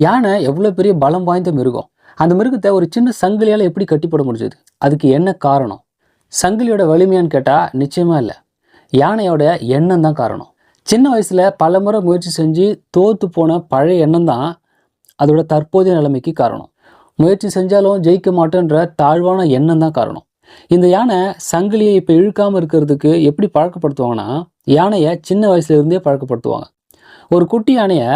யானை எவ்வளோ பெரிய பலம் வாய்ந்த மிருகம்? அந்த மிருகத்தை ஒரு சின்ன சங்கிலியால் எப்படி கட்டிப்பட முடிஞ்சது? அதுக்கு என்ன காரணம்? சங்கிலியோட வலிமையான்னு கேட்டால் நிச்சயமாக இல்லை. யானையோட எண்ணம் தான் காரணம். சின்ன வயசில் பல முறை முயற்சி செஞ்சு தோற்று போன பழைய எண்ணம் தான் அதோட தற்போதைய நிலைமைக்கு காரணம். முயற்சி செஞ்சாலும் ஜெயிக்க மாட்டேன்ற தாழ்வான எண்ணம் தான் காரணம். இந்த யானை சங்கிலியை இப்போ இழுக்காமல் இருக்கிறதுக்கு எப்படி பழக்கப்படுத்துவாங்கன்னா யானையை சின்ன வயசுலேருந்தே பழக்கப்படுத்துவாங்க. ஒரு குட்டி யானையை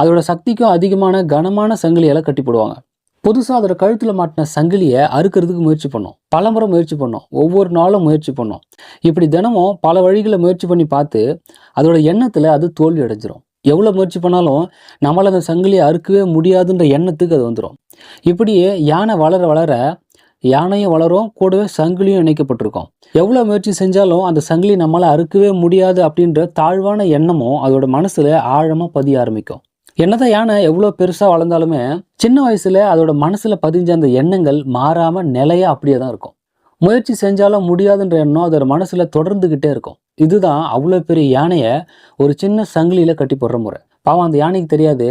அதோட சக்திக்கும் அதிகமான கனமான சங்கிலியால் கட்டி போடுவாங்க புதுசாக அதோட கழுத்தில் மாட்டின சங்கிலியை அறுக்கிறதுக்கு முயற்சி பண்ணோம். பலமுறை முயற்சி பண்ணோம். ஒவ்வொரு நாளும் முயற்சி பண்ணோம். இப்படி தினமும் பல வழிகளை முயற்சி பண்ணி பார்த்து அதோட எண்ணத்தில் அது தோல்வி அடைஞ்சிரும். எவ்வளோ முயற்சி பண்ணாலும் நம்மளால் அந்த சங்கிலியை அறுக்கவே முடியாதுன்ற எண்ணத்துக்கு அது வந்துடும் இப்படியே யானை வளர வளர யானையும் வளரும் கூடவே சங்கிலியும் இணைக்கப்பட்டிருக்கும். எவ்வளோ முயற்சி செஞ்சாலும் அந்த சங்கிலி நம்மளால் அறுக்கவே முடியாது அப்படின்ற தாழ்வான எண்ணமும் அதோட மனசில் ஆழமாக பதிய ஆரம்பிக்கும். என்னதான் யானை எவ்வளோ பெருசாக வளர்ந்தாலுமே சின்ன வயசுல அதோட மனசில் பதிஞ்ச அந்த எண்ணங்கள் மாறாமல் நிலையாக அப்படியே தான் இருக்கும். முயற்சி செஞ்சாலும் முடியாதுன்ற எண்ணம் அதோட மனசில் தொடர்ந்துக்கிட்டே இருக்கும். இதுதான் அவ்வளோ பெரிய யானையை ஒரு சின்ன சங்கிலியில் கட்டி போடுற முறை. பாவம் அந்த யானைக்கு தெரியாது.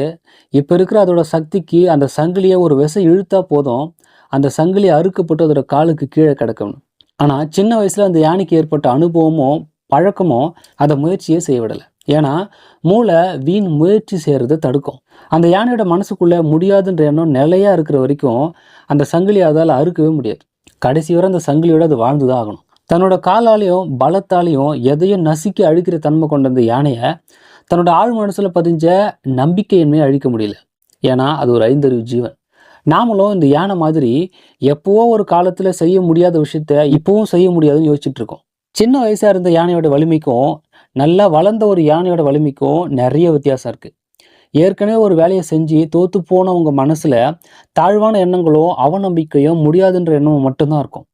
இப்போ இருக்கிற அதோட சக்திக்கு அந்த சங்கிலியை ஒரு விசை இழுத்தா போதும். அந்த சங்கிலி அறுக்கப்பட்டு அதோட காலுக்கு கீழே கிடக்கணும் ஆனால் சின்ன வயசில் அந்த யானைக்கு ஏற்பட்ட அனுபவமும் பழக்கமும் அதை முயற்சியே செய்ய விடலை ஏன்னா மூளை வீண் முயற்சி செய்கிறத தடுக்கும். அந்த யானையோட மனசுக்குள்ளே முடியாதுன்ற எண்ணம் நிலையாக இருக்கிற வரைக்கும் அந்த சங்கிலி அதால் அறுக்கவே முடியாது. கடைசி வரை அந்த சங்கிலியோட அது வாழ்ந்து தான் ஆகணும். தன்னோட காலாலையும் பலத்தாலையும் எதையும் நசுக்கி அழிக்கிற தன்மை கொண்ட அந்த யானையை தன்னோட ஆழ் மனசில் பதிஞ்ச நம்பிக்கையின்மையை அழிக்க முடியல. ஏன்னா அது ஒரு ஐந்தறிவு ஜீவன். நாமளும் இந்த யானை மாதிரி எப்போவோ ஒரு காலத்தில் செய்ய முடியாத விஷயத்த இப்போவும் செய்ய முடியாதுன்னு யோசிச்சுட்டு இருக்கோம். சின்ன வயசாக இருந்த யானையோட வலிமைக்கும் நல்லா வளர்ந்த ஒரு யானையோட வலிமைக்கும் நிறைய வித்தியாசம் இருக்குது ஏற்கனவே ஒரு வேலையை செஞ்சு தோற்று போனவங்க மனசில் தாழ்வான எண்ணங்களோ அவநம்பிக்கையோ முடியாதுன்ற எண்ணமும் மட்டும்தான் இருக்கும்.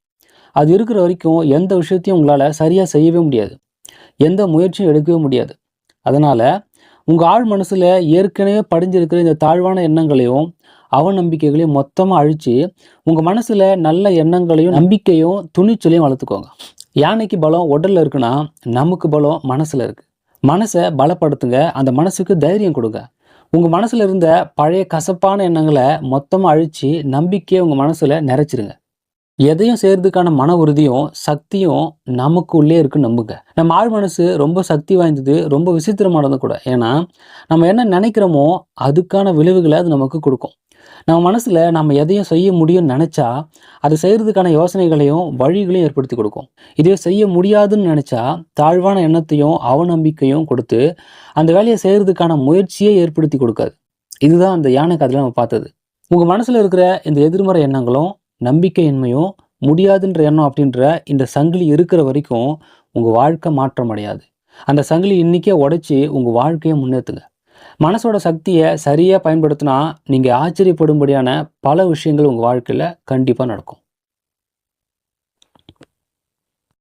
அது இருக்கிற வரைக்கும் எந்த விஷயத்தையும் உங்களால் சரியாக செய்யவே முடியாது. எந்த முயற்சியும் எடுக்கவே முடியாது. அதனால் உங்கள் ஆழ் மனசில் ஏற்கனவே படிஞ்சிருக்கிற இந்த தாழ்வான எண்ணங்களையும் அவநம்பிக்கைகளையும் மொத்தமாக அழித்து உங்கள் மனசில் நல்ல எண்ணங்களையும் நம்பிக்கையும் துணிச்சலையும் வளர்த்துக்கோங்க. யானைக்கு பலம் உடலில் இருக்குன்னா நமக்கு பலம் மனசில் இருக்குது மனசை பலப்படுத்துங்க அந்த மனசுக்கு தைரியம் கொடுங்க. உங்கள் மனசில் இருந்த பழைய கசப்பான எண்ணங்களை மொத்தமாக அழித்து நம்பிக்கையை உங்கள் மனசில் நிறைச்சிருங்க. எதையும் செய்கிறதுக்கான மன உறுதியும் சக்தியும் நமக்கு உள்ளே இருக்குன்னு நம்புங்க. நம்ம ஆழ் மனசு ரொம்ப சக்தி வாய்ந்தது ரொம்ப விசித்திரமானது கூட. ஏன்னா நம்ம என்ன நினைக்கிறோமோ அதுக்கான விளைவுகளை அது நமக்கு கொடுக்கும். நம்ம மனசில் நம்ம எதையும் செய்ய முடியும்னு நினச்சா அதை செய்யறதுக்கான யோசனைகளையும் வழிகளையும் ஏற்படுத்தி கொடுக்கும். இதே செய்ய முடியாதுன்னு நினச்சா தாழ்வான எண்ணத்தையும் அவநம்பிக்கையும் கொடுத்து அந்த வேலையை செய்கிறதுக்கான முயற்சியே ஏற்படுத்தி கொடுக்காது. இதுதான் அந்த யானை கதையில் நம்ம பார்த்தது. உங்கள் மனசில் இருக்கிற இந்த எதிர்மறை எண்ணங்களும் நம்பிக்கையின்மையும் முடியாதுன்ற எண்ணம் அப்படின்ற இந்த சங்கிலி இருக்கிற வரைக்கும் உங்கள் வாழ்க்கை மாற்றம் அடையாது அந்த சங்கிலி இன்னைக்கே உடைச்சி உங்கள் வாழ்க்கையை முன்னேற்றுங்க மனசோட சக்தியை சரியாக பயன்படுத்தினா நீங்கள் ஆச்சரியப்படும்படியான பல விஷயங்கள் உங்கள் வாழ்க்கையில் கண்டிப்பாக நடக்கும்.